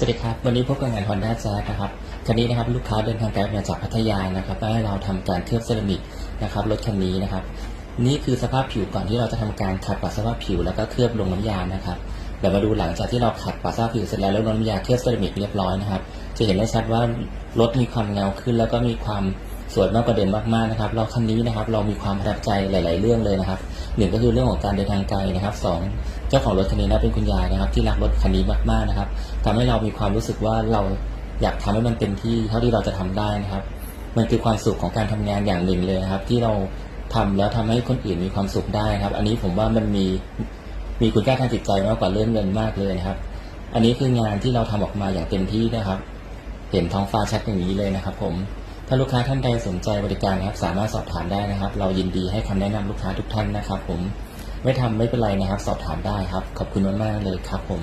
สวัสดีครับ วันนี้พบกับงาน Honda Jazz นะครับ คันนี้นะครับลูกค้าเดินทางไกลมาจากพัทยานะครับให้เราทำการเคลือบเซรามิกนะครับรถคันนี้นะครับ นี่คือสภาพผิวก่อนที่เราจะทำการขัดปรับสภาพผิวแล้วก็เคลือบลงน้ำยานะครับเดี๋ยวมาดูหลังจากที่เราขัดปรับสภาพผิวเสร็จแล้วแล้วน้ำยาเคลือบเซรามิกเรียบร้อยนะครับ จะเห็นได้ชัดว่ารถมีความเงาขึ้นแล้วก็มีความ สวยมากกว่าเดิมมากๆนะครับเราคันนี้นะครับเรามีความประทับใจหลาย ๆ เรื่องเลยนะครับหนึ่งก็คือเรื่องของการเดินทางไกลนะครับสองเจ้าของรถคันนี้นะเป็นคุณยายนะครับ ที่รักรถคันนี้มากๆนะครับทำให้เรามีความรู้สึกว่าเราอยากทำให้มันเต็มที่เท่าที่เราจะทำได้นะครับ มันคือความสุขของการทำงานอย่างหนึ่งเลยนะครับ ที่เราทำแล้วทำให้คนอื่นมีความสุขได้ครับ อันนี้ผมว่ามันมีมีคุณค่าทางจิตใจมากกว่าเรื่องเงินมากเลยนะครับ อันนี้คืองานที่เราทำออกมาอย่างเต็มที่นะครับ เห็นท้องฟ้าชัดอย่างนี้เลยนะครับ ผม ถ้าลูกค้าท่านใดสนใจบริการนะครับ สามารถสอบถามได้นะครับ เรายินดีให้คำแนะนำลูกค้าทุกท่านนะครับ ผมไม่ทำไม่เป็นไรนะครับ สอบถามได้ครับ ขอบคุณมากๆเลยครับผม